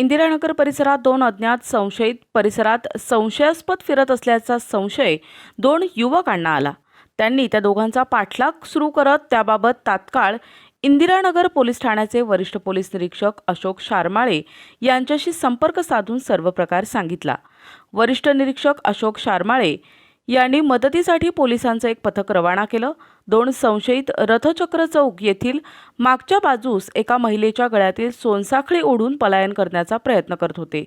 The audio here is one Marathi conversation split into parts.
इंदिरानगर परिसरात दोन अज्ञात संशयित परिसरात संशयास्पद फिरत असल्याचा संशय दोन युवकांना आला. त्यांनी त्या दोघांचा पाठलाग सुरू करत त्याबाबत तात्काळ इंदिरानगर पोलीस ठाण्याचे वरिष्ठ पोलीस निरीक्षक अशोक शारमाळे यांच्याशी संपर्क साधून सर्व प्रकार सांगितला. वरिष्ठ निरीक्षक अशोक शारमाळे यांनी मदतीसाठी पोलिसांचं एक पथक रवाना केलं. दोन संशयित रथचक्र चौक येथील मागच्या बाजूस एका महिलेच्या गळ्यातील सोनसाखळी ओढून पलायन करण्याचा प्रयत्न करत होते.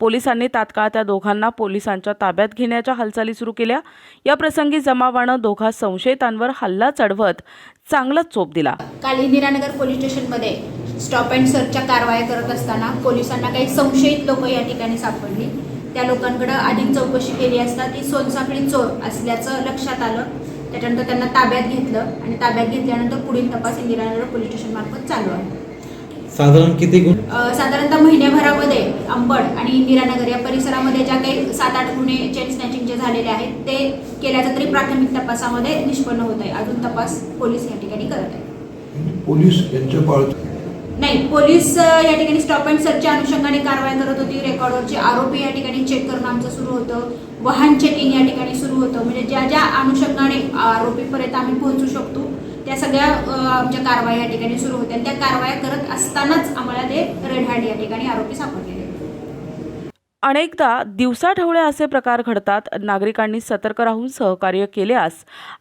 पोलिसांनी तात्काळ त्या दोघांना पोलिसांच्या ताब्यात घेण्याच्या हालचाली सुरू केल्या. या प्रसंगी जमावानं दोघा संशयितांवर हल्ला चढवत चांगलाच चोप दिला. काल इंदिरानगर पोलीस स्टेशनमध्ये स्टॉप अँड सर्चच्या कारवाया करत असताना पोलिसांना काही संशयित लोक या ठिकाणी सापडली. त्या लोकांकडे अधिक चौकशी केली असता ती सोनसाखळी चोर असल्याचं लक्षात आलं. त्याच्यानंतर त्यांना ताब्यात घेतलं आणि ताब्यात घेतल्यानंतर पुढील तपास इंदिरानगर पोलीस स्टेशन मार्फत चालू आहे. साधारण किती साधारणतः महिन्याभरामध्ये अंबड आणि इंदिरानगर या परिसरामध्ये ज्या काही सात आठ गुन्हे चेन स्नॅचिंगचे झालेले आहेत ते केल्याचं तरी प्राथमिक तपासामध्ये निष्पन्न होत आहे. अजून तपास पोलीस या ठिकाणी करत आहेत. पोलीस यांच्या पाळत नाही पोलीस या ठिकाणी स्टॉप अँड सर्चच्या अनुषंगाने कारवाई करत होती. रेकॉर्डवरचे आरोपी या ठिकाणी चेक करणं आमचं सुरू होतं. वाहन चेकिंग या ठिकाणी सुरू होतं. म्हणजे ज्या ज्या अनुषंगाने आरोपीपर्यंत आम्ही पोहोचू शकतो त्या सगळ्या आमच्या कारवाई या ठिकाणी सुरू होत्या. आणि त्या कारवाया करत असतानाच आम्हाला ते रेड हॅड या ठिकाणी आरोपी सापडलेले अनेकदा दिवसाढवळे असे प्रकार घडतात नागरिकांनी सतर्क राहून सहकार्य केल्यास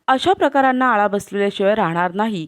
अशा प्रकारांना आळा बसलेल्याशिवाय राहणार नाही.